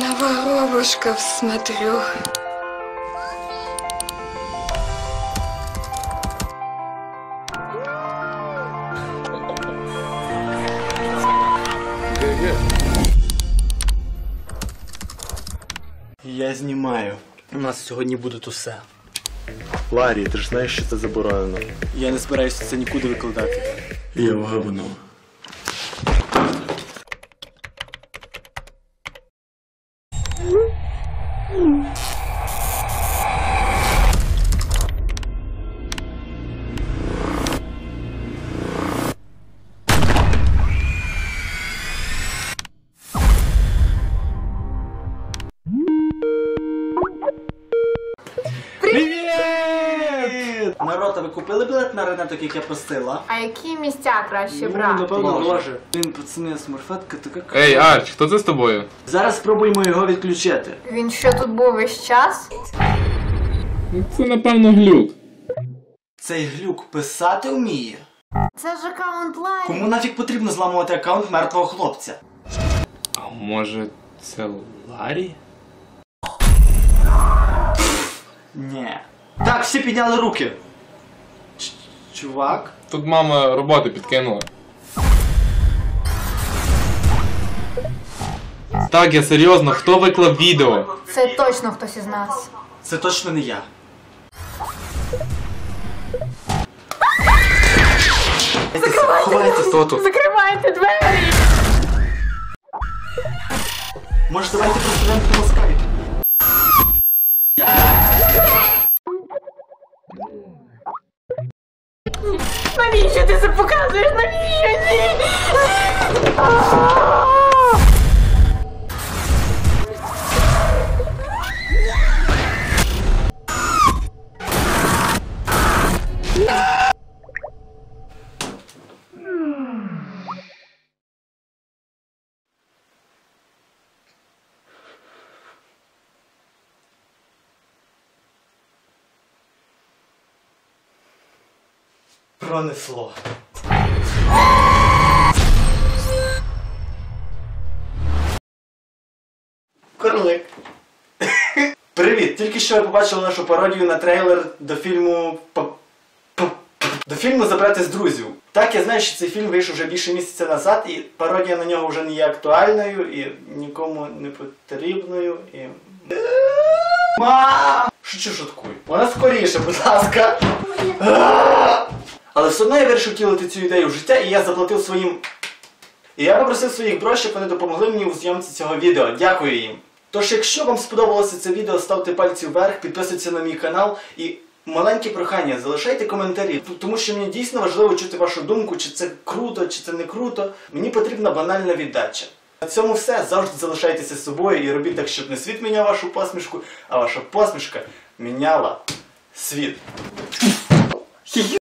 На воробушков смотрю. Я знімаю. У нас сьогодні буде усе. Ларі, ти ж знаєш, що це заборонено. Я не збираюся це нікуди викладати. Я в говно. Привіт! Народ, а ви купили білет на Рене, так як я просила? А які місця краще Ну, брати? напевно, може. Блін, пацани, смурфетка така. Ей, Арч, хто це з тобою? Зараз спробуємо його відключити. Він що тут був весь час? Це напевно глюк. Цей глюк писати вміє. Це ж аккаунт Ларі. Кому нафіг потрібно зламувати аккаунт мертвого хлопця? А може це Ларі? Ні. Так, всі підняли руки. Чувак. Тут мама роботи підкинула. Так, я серйозно, хто виклав відео? Це точно хтось із нас. Це точно не я. Ховайтесь. Хто тут? Закривайте двері! Може давайте просто вимкнемо скайп? Навіщо ти це показуєш? Навіщо? Ні! Пронесло. Корлик. Привіт! Тільки що я побачив нашу пародію на трейлер до фільму П- П- П- до фільму Забрати з друзів. Так, я знаю, що цей фільм вийшов вже більше місяця назад, і пародія на нього вже не є актуальною і нікому не потрібною. І... Мам! Шучу шуткую. Вона скоріше, будь ласка. Але все одно я вирішив втілити цю ідею в життя, і я заплатив своїм. І я попросив своїх бро, щоб вони допомогли мені у зйомці цього відео. Дякую їм. Тож, якщо вам сподобалося це відео, ставте пальці вверх, підписуйтесь на мій канал і маленьке прохання, залишайте коментарі, тому що мені дійсно важливо чути вашу думку, чи це круто, чи це не круто. Мені потрібна банальна віддача. На цьому все. Завжди залишайтеся собою і робіть так, щоб не світ міняв вашу посмішку, а ваша посмішка міняла світ.